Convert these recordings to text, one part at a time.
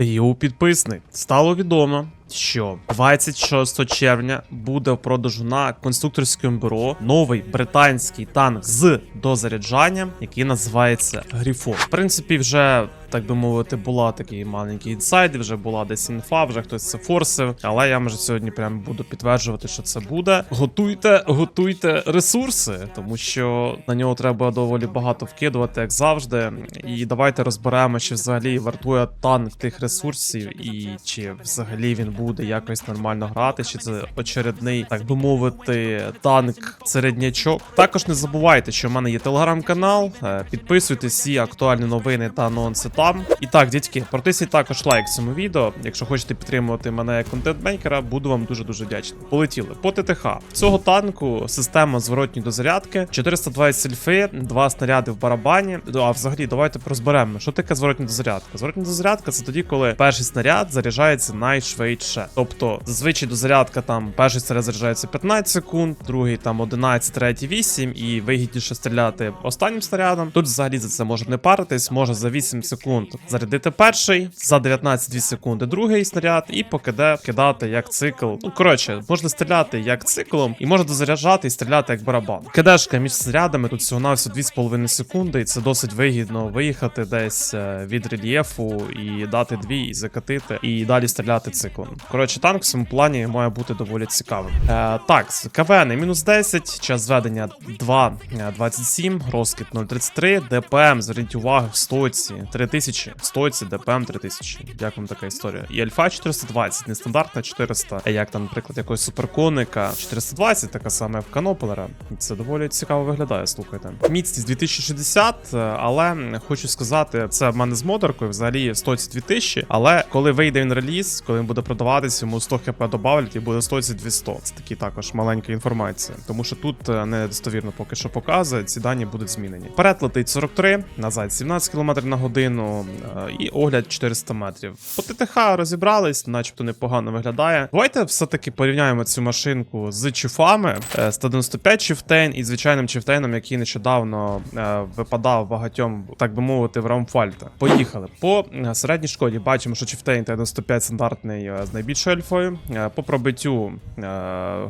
Йоу, підписник, стало відомо, що 26 червня буде в продажу на конструкторському бюро новий британський танк з дозаряджанням, який називається Грифон. В принципі, вже так би мовити, була такий маленький інсайд, вже була десь інфа, вже хтось це форсив. Але я може сьогодні прям буду підтверджувати, що це буде. Готуйте, готуйте ресурси, тому що на нього треба доволі багато вкидувати, як завжди. І давайте розберемо, чи взагалі вартує танк тих ресурсів, і чи взагалі він буде якось нормально грати, чи це очередний, так би мовити, танк середнячок. Також не забувайте, що в мене є телеграм-канал. е, Підписуйтесь всі актуальні новини та анонси там. І так, дядьки, протисніть також лайк цьому відео. Якщо хочете підтримувати мене як контент-мейкера, буду вам дуже дуже вдячний. Полетіли по ТТХ. Цього танку система зворотньої дозарядки, 420 сельфи, два снаряди в барабані. А взагалі, давайте розберемо, що таке зворотня дозарядка. Зворотня дозарядка це тоді, коли перший снаряд заряджається найшвидше. Тобто, зазвичай дозарядка там перший снаряд заряджається 15 секунд, другий там 11, третій 8, і вигідніше стріляти останнім снарядом. Тут взагалі за це можна не паритись, може за 8 секунд зарядити перший, за 19-2 секунди другий снаряд, і по КД кидати як цикл. Ну коротше, можна стріляти як циклом, і можна дозаряджати і стріляти як барабан. КДшка між снарядами тут всього навсього 2,5 секунди, і це досить вигідно виїхати десь е, від рельєфу і дати дві, і закатити, і далі стріляти циклом. Коротше, танк в цьому плані має бути доволі цікавим. Е, так, КВН мінус 10, час зведення 2,27, розкид 0,33, ДПМ, зверніть увагу, в стоці 3000, в стоці ДПМ 3000. Як вам така історія? І альфа 420, нестандартна 400, а як там, наприклад, якогось суперконика 420, така сама в Канопелера. Це доволі цікаво виглядає, слухайте. Міцність 2060, е, але хочу сказати, це в мене з модеркою, взагалі в стоці 2000, але коли вийде він реліз, коли він буде продаватись, йому 100 хп добавлять і буде стоці 200. Це такі також маленька інформація. Тому що тут е, недостовірно поки що показує, ці дані будуть змінені. Вперед летить 43, назад 17 км на годину е, і огляд 400 метрів. По ТТХ розібрались, начебто непогано виглядає. Давайте все-таки порівняємо цю машинку з чуфами е, 195 чифтейн і звичайним чифтейном, який нещодавно е, випадав багатьом, так би мовити, в Раумфальта. Поїхали. По е, середній шкоді бачимо, що чифтейн Т-95 стандартний е, з найбільшою альфою. Е, По пробиттю е,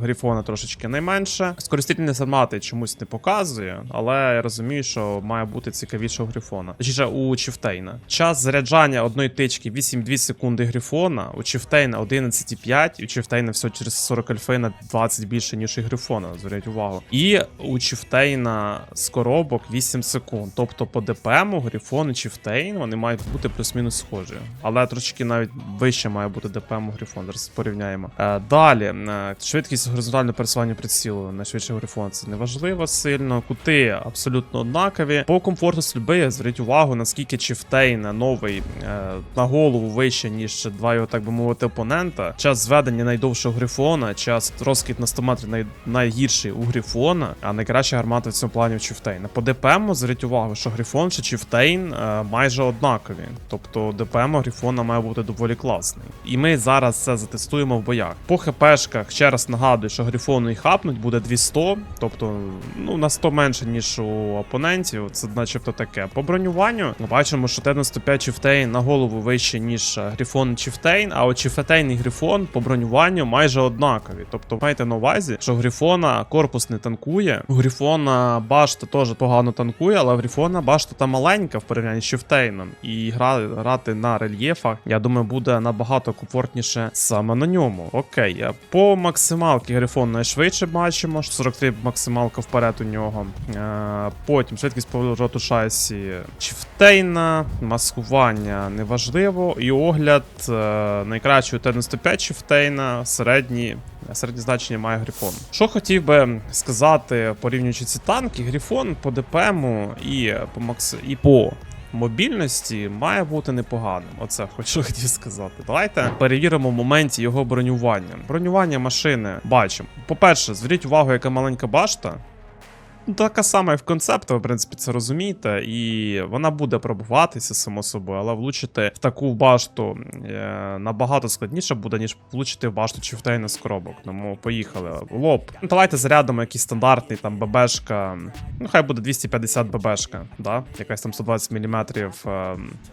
грифона трошечки найменше. Скористительність армати чомусь не показує, але я розумію, що має бути цікавіше у грифона. Точніше, у Чифтейна. Час заряджання одної тички 8,2 секунди грифона, у Чифтейна 11,5, і у Чифтейна все через 40 альфи на 20 більше, ніж і грифона. Зверніть увагу. І у Чифтейна з коробок 8 секунд. Тобто по ДПМу Грифон і Чифтейн вони мають бути плюс-мінус схожі. Але трошки навіть вище має бути ДПМ у Грифон. Зараз порівняємо. Е, далі, е, швидкість горизонтального пересування прицілу найшвидше Грифон це не важливо сильно. Кути абсолютно однакові. По комфорту стрільби зверніть увагу, наскільки Чифтейн новий е, на голову вище, ніж два його, так би мовити, опонента. Час зведення найдовшого Грифона, час розкид на 100 метрів най... найгірший у Грифона, а найкраща гармата в цьому плані у Чифтейна. По ДПМу зверніть увагу, що Грифон чи Чифтейн е, майже однакові. Тобто ДПМ Грифона має бути доволі класний. І ми зараз це затестуємо в боях. По ХПшках ще раз нагадую, що Грифону і хапнуть буде 200, тобто ну на 100 менше, ніж у опонентів. Це начебто таке. По бронюванню бачимо, що Т-95 Чифтейн на голову вище, ніж е, Грифон Чифтейн, а от Чифтейн і Грифон по бронюванню майже однакові. Тобто майте на увазі, що в Грифона корпус не танкує, у Грифона башта теж погано танкує, але Грифона башта там маленька в порівнянні з Чифтейном. І гра, грати на рельєфах, я думаю, буде набагато комфортніше саме на ньому. Окей, по максималки Грифон найшвидше бачимо, що 43 максималка вперед у нього. Е, Потім швидкість повороту шасі Чифтейна, маскування неважливо. І огляд е, найкращого Т-95 Чифтейна, середній. Середнє значення має Грифон. Що хотів би сказати, порівнюючи ці танки, Грифон по ДПМу і по макс... і по мобільності має бути непоганим. Оце хочу хотів сказати. Давайте перевіримо в моменті його бронювання. Бронювання машини бачимо. По-перше, зверніть увагу, яка маленька башта. Така сама, як в концепті, ви, в принципі, це розумієте, і вона буде пробуватися, само собою, але влучити в таку башту е, набагато складніше буде, ніж влучити в башту Чифтейна з коробок. Тому поїхали. Лоб. Ну, давайте зарядимо якийсь стандартний там ББшка. Ну, хай буде 250 ББшка, да? якась там 120 мм е,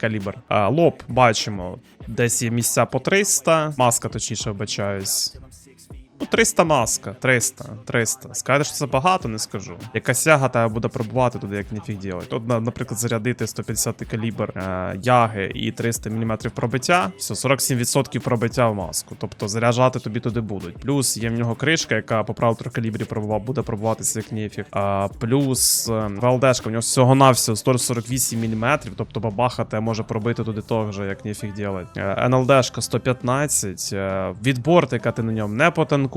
калібр. Е, лоб бачимо. Десь є місця по 300, маска, точніше, вибачаюсь. Ну, 300 маска, 300, 300. Скажете, що це багато, не скажу. Якась яга тебе буде пробувати туди, як ніфіг ділить. От, наприклад, зарядити 150 калібр е, яги і 300 мм пробиття. Все, 47% пробиття в маску. Тобто заряджати тобі туди будуть. Плюс є в нього кришка, яка по праву калібрі пробував, буде пробуватися як ніфіг. А, плюс е, ВЛДшка, в нього всього-навсього 148 мм, тобто бабахати може пробити туди того ж, як ніфіг ділить. Е, НЛДшка 115. Е, від бортика ти на ньому не потанкуєш.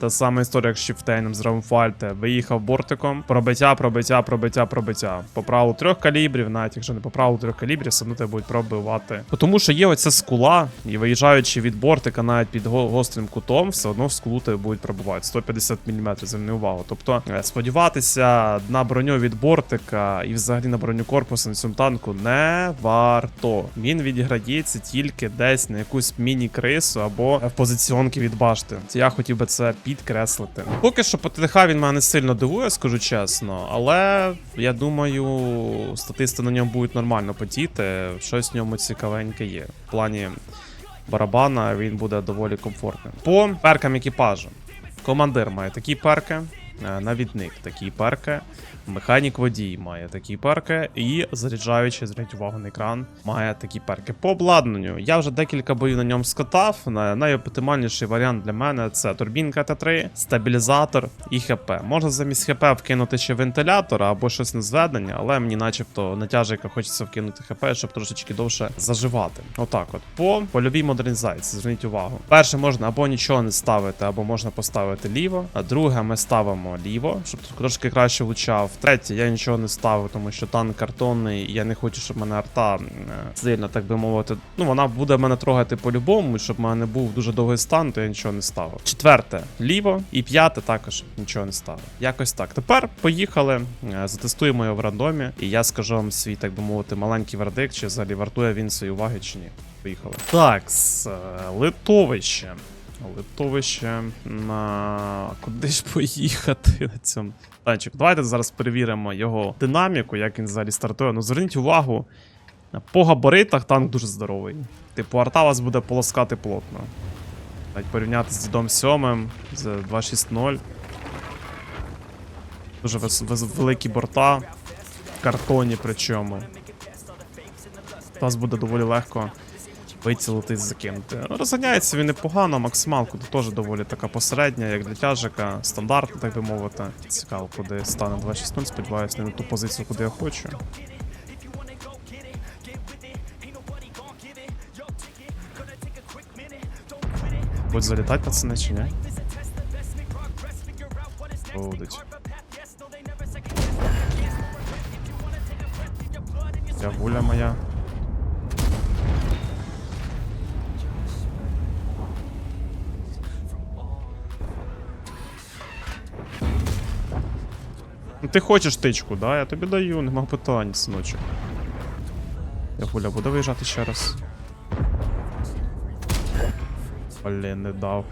Та сама історія, як з Шіфтейном з Раумфальте. Виїхав бортиком. Пробиття, пробиття, пробиття, пробиття. По правилу трьох калібрів, навіть якщо не по правилу трьох калібрів, все одно тебе будуть пробивати. Тому що є оця скула, і виїжджаючи від бортика навіть під гострим кутом, все одно в скулу тебе будуть пробивати. 150 мм, зверни увагу. Тобто е, сподіватися на броню від бортика і взагалі на броню корпусу на цьому танку не варто. Він відіграється тільки десь на якусь міні-крису або в позиціонки від башти. Я хотів би це підкреслити. Поки що по ТДХ він мене сильно дивує, скажу чесно, але я думаю, статисти на ньому будуть нормально потіти. Щось в ньому цікавеньке є. В плані барабана він буде доволі комфортним. По перкам екіпажу. Командир має такі перки, е, навідник такі перки, механік водій має такі перки, і заряджаючий, зверніть увагу на екран, має такі перки. По обладнанню я вже декілька боїв на ньому скатав. На- Найоптимальніший варіант для мене це турбінка Т3, стабілізатор і ХП. Можна замість ХП вкинути ще вентилятор або щось на зведення, але мені начебто натяжика хочеться вкинути ХП, щоб трошечки довше заживати. Отак от. По польовій модернізації, зверніть увагу. Перше, можна або нічого не ставити, або можна поставити ліво. А друге, ми ставимо ліво, щоб трошки краще влучав. Третє, я нічого не ставив, тому що танк картонний, і я не хочу, щоб мене арта сильно, так би мовити. Ну, вона буде мене трогати по-любому, щоб в мене був дуже довгий стан, то я нічого не ставив. Четверте, ліво, і п'яте також нічого не ставив. Якось так. Тепер поїхали, е, затестуємо його в рандомі, і я скажу вам свій, так би мовити, маленький вердикт, чи взагалі вартує він своєї уваги чи ні. Поїхали. Так, е, литовище. Литовище на куди ж поїхати на цьому танчику? Давайте зараз перевіримо його динаміку, як він взагалі стартує. Ну зверніть увагу, по габаритах танк дуже здоровий. Типу, арта вас буде полоскати плотно. Навіть порівняти з дідом 7 з 2.6.0. Дуже великі борта. Картоні причому. Вас буде доволі легко вицілити закинути. Ну, Розганяється він непогано, максималку теж доволі така посередня, як для тяжика, стандартна, так би мовити. Цікаво, куди стане 2.6.0, сподіваюся, не на ту позицію, куди я хочу. Будуть залітати пацани чи ні? Будуть. Я гуля моя. Ти хочеш тичку, да? Я тобі даю, нема питань, синочок. Я гуля буде виїжджати ще раз. Блін, не дав.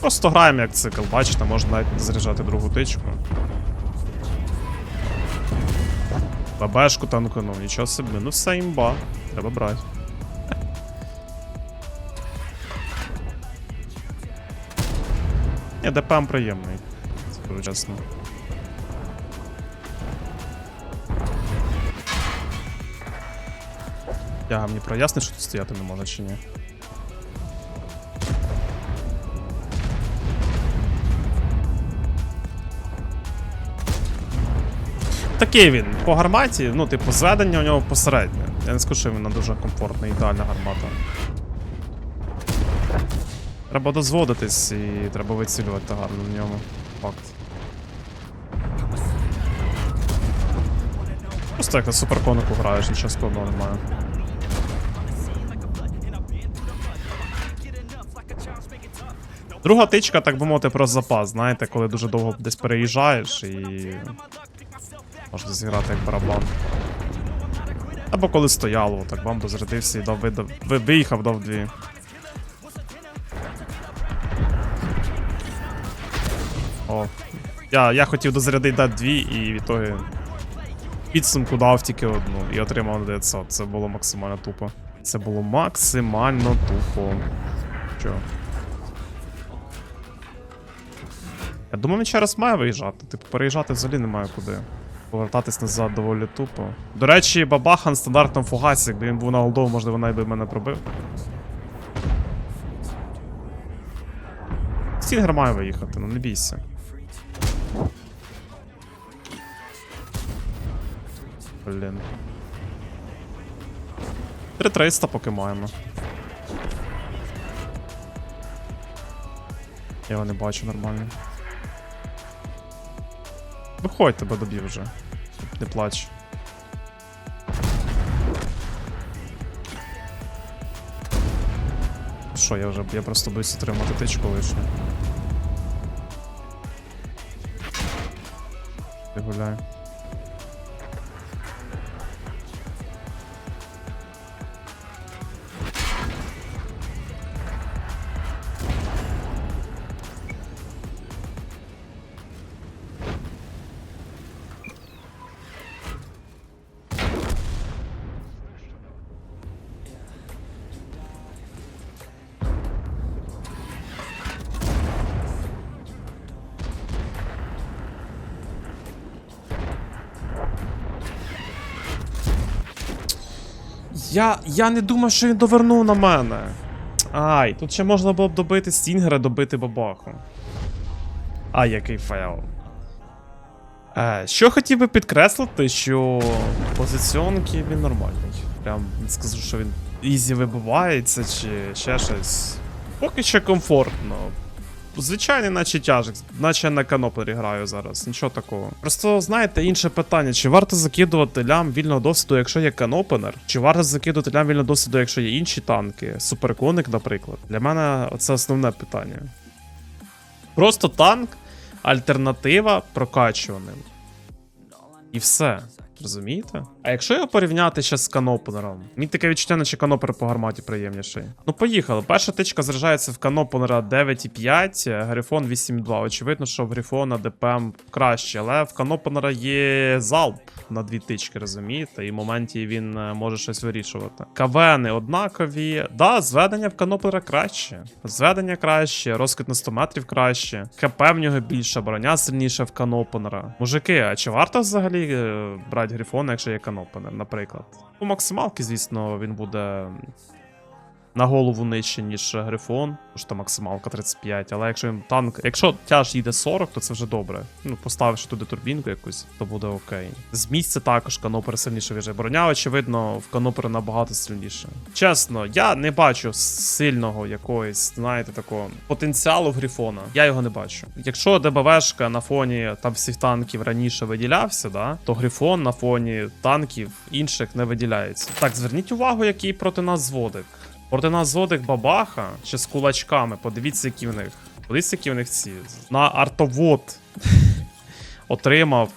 Просто граємо як цикл, бачите, можна навіть заряджати другу тичку. ББшку танканув, нічого собі. Ну все імба. Треба брати. Ні, ДПМ приємний. Скажу чесно. Я мені прояснить, що тут стояти не можна чи ні. Такий він. По гарматі, ну, типу, зведення у нього посереднє. Я не скажу, що він дуже комфортна, ідеальна гармата. Треба дозводитись і треба вицілювати гарно на ньому. Факт. Просто як на суперконику граєш, нічого складного немає. Друга тичка, так би мовити, про запас, знаєте, коли дуже довго десь переїжджаєш і. Можна зіграти як барабан. Або коли стояло, так бам дозарядився і дав видав. Ви, виїхав, дав дві. О. Я, я хотів дозарядити дати дві, і в ітогі підсумку дав тільки одну і отримав 900. Це було максимально тупо. Це було максимально тупо. Чо? Я думаю, він ще раз має виїжджати. Типу, переїжджати взагалі немає куди. Повертатись назад доволі тупо. До речі, бабахан стандартному фугасі, якби він був на голдову, можливо, навіть би мене пробив. Стінгер має виїхати, ну не бійся. Блін. 3300 поки маємо. Я його не бачу нормально. Виходь, тебе доб'ю вже. Не плач. Що, я вже я просто боюсь отримати тичку лише. Я гуляю. Я. я не думав, що він довернув на мене. Ай, тут ще можна було б добити Стінгера, добити бабаху. Ай, який фейл. Е, що хотів би підкреслити, що позиціонки він нормальний. Прям не скажу, що він ізі вибивається чи ще щось. Поки що комфортно. Звичайний, наче тяжик, наче я на каноплері граю зараз, нічого такого. Просто знаєте, інше питання: чи варто закидувати лям вільного досвіду, якщо є канопенер? Чи варто закидувати лям вільного досвіду, якщо є інші танки? Суперконик, наприклад. Для мене це основне питання. Просто танк, альтернатива прокачуваним. І все. Розумієте? А якщо його порівняти ще з канопенером, мені таке відчуття, наче канопер по гарматі приємніший. Ну, поїхали. Перша тичка заряджається в канопенера 9,5, Грифон 8,2. Очевидно, що в Грифона ДПМ краще, але в канопенера є залп на дві тички, розумієте? І в моменті він е, може щось вирішувати. КВНи однакові. Да, зведення в канопенера краще. Зведення краще, розкид на 100 метрів краще. ХП в нього більше, броня сильніша в канопенера. Мужики, а чи варто взагалі е, брати Грифона, якщо є канопенер, наприклад? У максималки, звісно, він буде на голову нижче, ніж Грифон, тому що максималка 35, але якщо він танк, якщо тяж їде 40, то це вже добре. Ну, поставивши туди турбінку якусь, то буде окей. З місця також канопер сильніше віже. Броня, очевидно, в канопера набагато сильніше. Чесно, я не бачу сильного якогось, знаєте, такого потенціалу в Грифона. Я його не бачу. Якщо ДБВшка на фоні там всіх танків раніше виділявся, да, то Грифон на фоні танків інших не виділяється. Так, зверніть увагу, який проти нас зводик. Проти нас зводик бабаха ще з кулачками. Подивіться, які в них. Подивіться, які в них ці. На артовод отримав.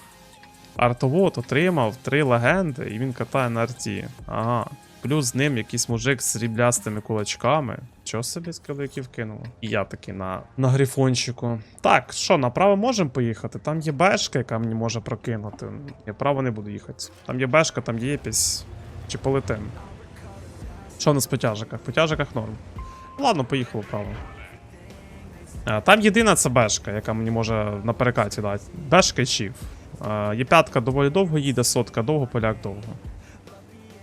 Артовод отримав три легенди, і він катає на арті. Ага. Плюс з ним якийсь мужик з сріблястими кулачками. Чого собі скеликів кинуло? І я таки на, на грифончику. Так, що, направо можемо поїхати? Там є бешка, яка мені може прокинути. Я право не буду їхати. Там є бешка, там є єпісь. Чи полетим? Що у нас по тяжиках? По тяжиках норм. Ладно, поїхало вправо. Е, Там єдина це бешка, яка мені може на перекаті дати. Бешка і чіф. Е, Є п'ятка доволі довго їде, сотка довго, поляк довго.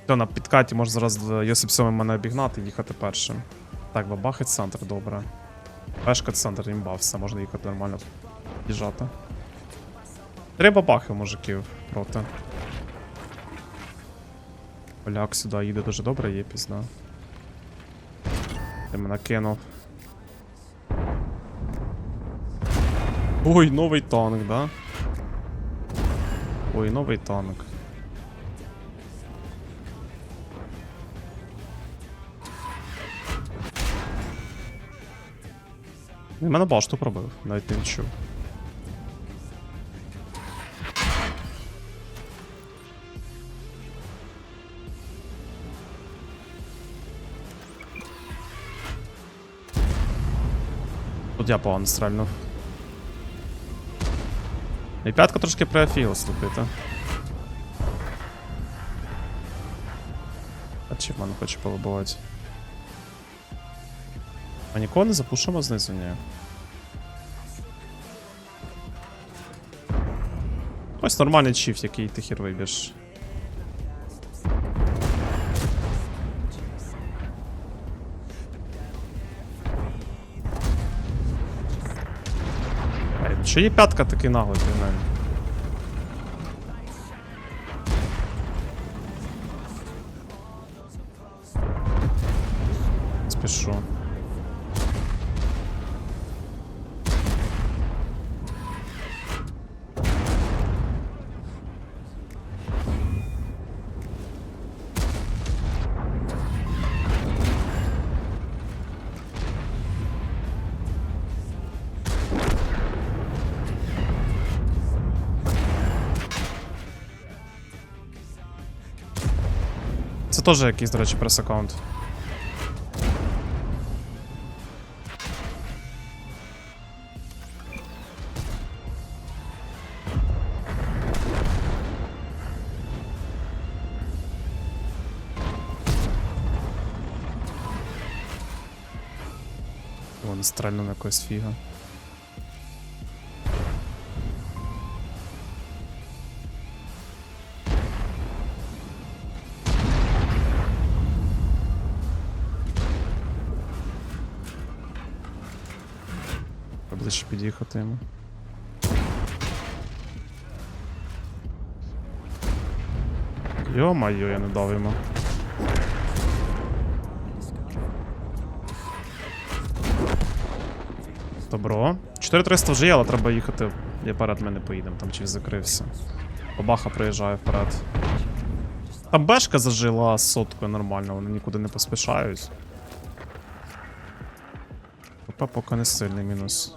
Все, на підкаті може зараз Йосип 7 мене обігнати і їхати першим. Так, бабахать центр, добре. Бешка центр імба, все, можна їхати нормально їжджати. Три бабахи мужиків проти. Поляк сюди їде дуже добре, є пізна. Ти мене кинув. Ой, новий танк, да? Ой, новий танк. Мене башту пробив, навіть не відчув. Тут я погано стрельнув. І п'ятка трошки приофігла слухайте. А чи в мене хоче повибивати? А нікого не запушимо знизу, ні. Ось нормальний чіф, який ти хір вибіж. Що є п'ятка такий наглий при мене? Спішу. Це теж якийсь, до речі, прес-аккаунт. Вон стрельнув якось фіга. Ближче під'їхати йому. Йо-майо, я не дав йому. Добро. 4300 вже є, але треба їхати. Я перед мене поїдемо, там чись закрився. Бабаха приїжджає вперед. Там бешка зажила соткою нормально, вони нікуди не поспішають. ПП поки не сильний мінус.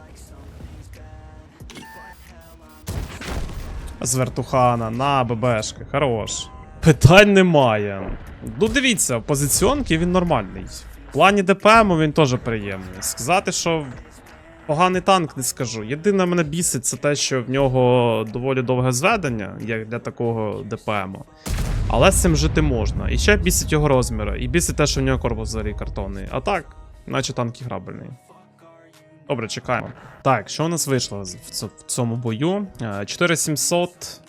З вертухана, на ББшки, хорош. Питань немає. Ну дивіться, позиціонки він нормальний. В плані ДПМу він теж приємний. Сказати, що поганий танк не скажу. Єдине мене бісить, це те, що в нього доволі довге зведення, як для такого ДПМу. Але з цим жити можна. І ще бісить його розміри, і бісить те, що в нього корпус взагалі картонний. А так, наче танк і грабельний. Добре, чекаємо. Так, що у нас вийшло в цьому бою? Е, 4700,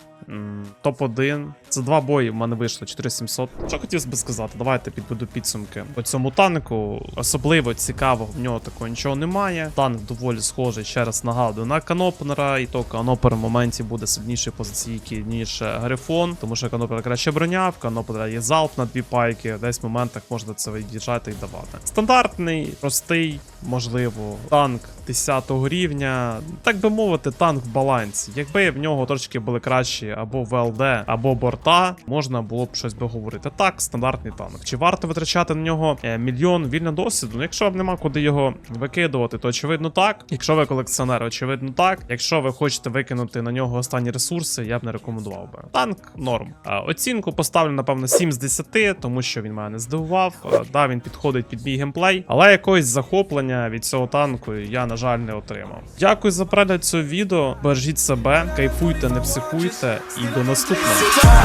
топ-1. Це два бої в мене вийшло 4700. Що хотів би сказати, давайте підбуду підсумки. По цьому танку особливо цікавого в нього такого нічого немає. Танк доволі схожий, ще раз нагадую, на канопера, і то канопер в моменті буде сильніший позиційки, ніж е, Грифон, тому що канопера краще броня, в канопера є залп на дві пайки, десь в моментах можна це від'їжджати і давати. Стандартний, простий, можливо, танк 10 рівня, так би мовити, танк в балансі. Якби в нього трошки були кращі або ВЛД, або борта, можна було б щось би говорити. Так, стандартний танк. Чи варто витрачати на нього е, мільйон вільного досвіду? Ну, якщо вам нема куди його викидувати, то очевидно так. Якщо ви колекціонер, очевидно так. Якщо ви хочете викинути на нього останні ресурси, я б не рекомендував би. Танк норм. Е, Оцінку поставлю, напевно, 7 з 10, тому що він мене не здивував. Е, Да, він підходить під мій геймплей, але якогось захоплення від цього танку я, на жаль, не отримав. Дякую за перегляд цього відео. Бережіть себе, кайфуйте, не психуйте і до наступного.